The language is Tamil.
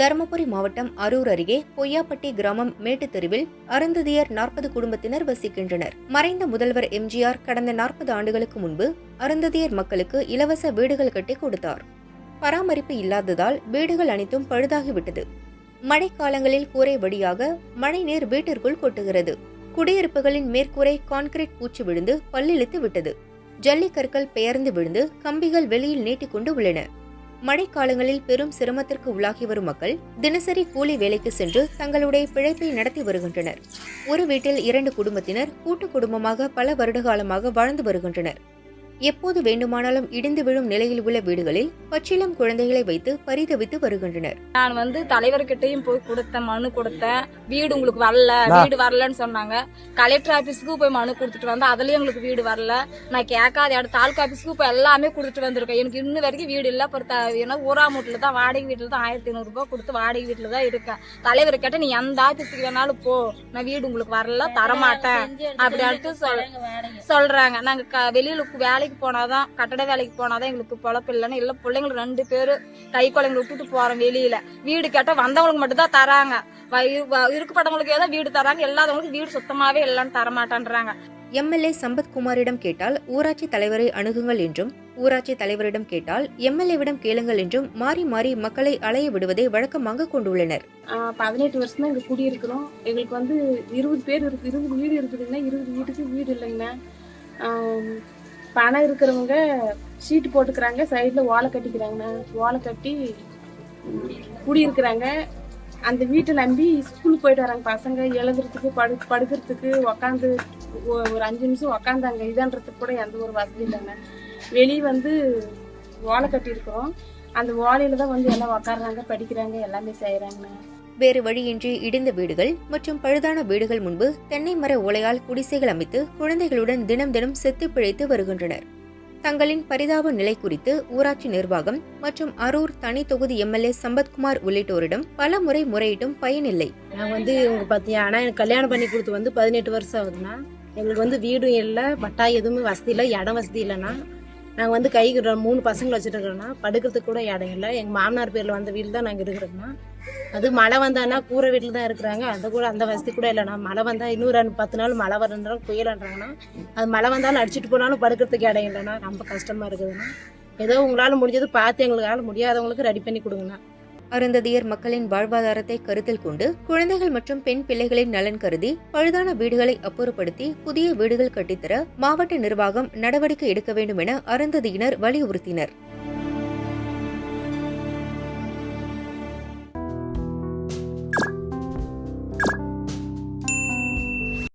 தருமபுரி மாவட்டம் அரூர் அருகே பொய்யாப்பட்டி கிராமம் மேட்டுத் தெருவில் அருந்ததியர் நாற்பது குடும்பத்தினர் வசிக்கின்றனர். மறைந்த முதல்வர் எம்ஜிஆர் கடந்த நாற்பது ஆண்டுகளுக்கு முன்பு அருந்ததியர் மக்களுக்கு இலவச வீடுகள் கட்டி கொடுத்தார். பராமரிப்பு இல்லாததால் வீடுகள் அனைத்தும் பழுதாகிவிட்டது. மழைக்காலங்களில் கூரை வழியாக மழைநீர் வீட்டிற்குள் கொட்டுகிறது. குடியிருப்புகளின் மேற்கூரை கான்கிரீட் பூச்சி விழுந்து பல்லிழித்து விட்டது. ஜல்லிக்கற்கள் பெயர்ந்து விழுந்து கம்பிகள் வெளியில் நீட்டிக்கொண்டு உள்ளன. மழைக்காலங்களில் பெரும் சிரமத்திற்கு உள்ளாகி வரும் மக்கள் தினசரி கூலி வேலைக்கு சென்று தங்களுடைய பிழைப்பை நடத்தி வருகின்றனர். ஒரு வீட்டில் இரண்டு குடும்பத்தினர் கூட்டு குடும்பமாக பல வருட காலமாக வாழ்ந்து வருகின்றனர். எப்போது வேண்டுமானாலும் இடிந்து விழும் நிலையில் உள்ள வீடுகளில் பச்சிளம் குழந்தைகளை வைத்து பரிதவித்து வருகின்றனர். நான் வந்து தலைவர்கிட்டயும் போய் கொடுத்தேன் மனு கொடுத்தேன் வீடு உங்களுக்கு வரல. வீடு வரலன்னு சொன்னாங்க. கலெக்டர் ஆபீஸ்க்கு போய் மனு கொடுத்துட்டு வந்தேன் அதுலயும் எங்களுக்கு வீடு வரல. நான் கேட்காத இடம் தாலுக்கா ஆபீஸ்க்கு போய் எல்லாமே கொடுத்துட்டு வந்திருக்கேன். எனக்கு இன்னும் வரைக்கும் வீடு இல்ல. அப்புறம் ஏன்னா ஊராமூட்டில் தான் வாடகை வீட்டில் தான் ஆயிரத்தி ஐநூறு ரூபாய் கொடுத்து வாடகை வீட்டில் தான் இருக்கேன். தலைவர் கேட்ட நீ எந்த ஆபீஸுக்கு வேணாலும் போ. நான் வீடு உங்களுக்கு வரல தரமாட்டேன். அப்படின்ட்டு சொல் சொல்றாங்க. நாங்க க- வெளியில கு- வேலைக்கு போனாதான் கட்டட வேலைக்கு போனாதான் எங்களுக்கு பொழப்பு இல்லைன்னு. இல்ல பிள்ளைங்களுக்கு ரெண்டு பேரு கை குழந்தைங்க விட்டுட்டு போறோம் வெளியில. வீடு கேட்டா வந்தவங்களுக்கு மட்டும் தான் தராங்க. வ- இரு- வ- இருக்கப்பட்டவங்களுக்கு ஏதோ வீடு தராங்க. இல்லாதவங்களுக்கு வீடு சுத்தமாவே இல்லைன்னு தரமாட்டேன்றாங்க. எம்எல்ஏ சம்பத்குமாரிடம் கேட்டால் ஊராட்சி தலைவரை அணுகுங்கள் என்றும் ஊராட்சி தலைவரிடம் கேட்டால் எம்எல்ஏவிடம் கேளுங்கள் என்றும் மாறி மாறி மக்களை அலைய விடுவதை வழக்கமாக கொண்டுள்ளனர். பதினெட்டு வருஷம் தான் இங்கே குடியிருக்கிறோம். எங்களுக்கு வந்து இருபது பேர் இருக்கு இருபது வீடு இருக்குதுங்கண்ணா இருபது வீட்டுக்கு வீடு இல்லைங்கண்ணா பணம் இருக்கிறவங்க சீட்டு போட்டுக்கிறாங்க சைடில் ஓலை கட்டிக்கிறாங்கண்ணா ஓலை கட்டி குடியிருக்கிறாங்க. அந்த வீட்டை நம்பி ஸ்கூலுக்கு போயிட்டு வராங்க பசங்க. எழுதுறதுக்கு படு படுக்கிறதுக்கு உக்காந்து ஒரு அஞ்சு நிமிஷம் உக்காந்தாங்க. இதான்றதுக்கு கூட எந்த ஒரு வசதி இல்லைங்க. வெளியே வந்து ஓலை கட்டியிருக்கிறோம். அந்த ஓலையில் தான் வந்து எல்லாம் உக்காடுறாங்க படிக்கிறாங்க எல்லாமே செய்கிறாங்கண்ணா வேறு வழியின்றி இடிந்த வீடுகள் மற்றும் பழுதான வீடுகள் முன்பு தென்னை மர ஓலையால் குடிசைகள் அமைத்து குழந்தைகளுடன் தினம் தினம் செத்து பிழைத்து வருகின்றனர். தங்களின் பரிதாப நிலை குறித்து ஊராட்சி நிர்வாகம் மற்றும் அரூர் தனி தொகுதி எம்எல்ஏ சம்பத்குமார் உள்ளிட்டோரிடம் பல முறை முறையிட்டும் பயனில்லை நான் வந்து இவங்க பார்த்தீங்க ஆனால் எனக்கு கல்யாணம் பண்ணி கொடுத்து வந்து பதினெட்டு வருஷம் ஆகுதுண்ணா. எங்களுக்கு வந்து வீடும் இல்லை பட்டா எதுவுமே வசதி இல்லை இடம் வசதி இல்லைன்னா நாங்கள் வந்து கை மூணு பசங்களை வச்சுருக்கோண்ணா படுக்கிறதுக்கு கூட இடம் இல்லை. எங்கள் மாமனார் பேரில் வந்த வீடு தான் நாங்கள் இருக்கிறோம்னா அது மழை வந்தான்னா கூரை வீட்டில் தான் இருக்கிறாங்க. அந்த கூட அந்த வசதி கூட இல்லைண்ணா மழை வந்தால் இன்னும் ரெண்டு பத்து நாள் மழை வரன்றாலும் புயலன்றாங்கன்னா அது மழை வந்தாலும் அடிச்சிட்டு போனாலும் படுக்கிறதுக்கு இடம் இல்லைண்ணா ரொம்ப கஷ்டமாக இருக்குதுண்ணா ஏதோ உங்களால் முடிஞ்சது பார்த்து எங்களுக்கால முடியாதவங்களுக்கு ரெடி பண்ணி கொடுங்கண்ணா. அருந்ததியர் மக்களின் வாழ்வாதாரத்தை கருத்தில் கொண்டு குழந்தைகள் மற்றும் பெண் பிள்ளைகளின் நலன் கருதி பழுதான வீடுகளை அப்புறப்படுத்தி புதிய வீடுகள் கட்டித்தர மாவட்ட நிர்வாகம் நடவடிக்கை எடுக்க வேண்டும் என அருந்ததியினர் வலியுறுத்தினர்.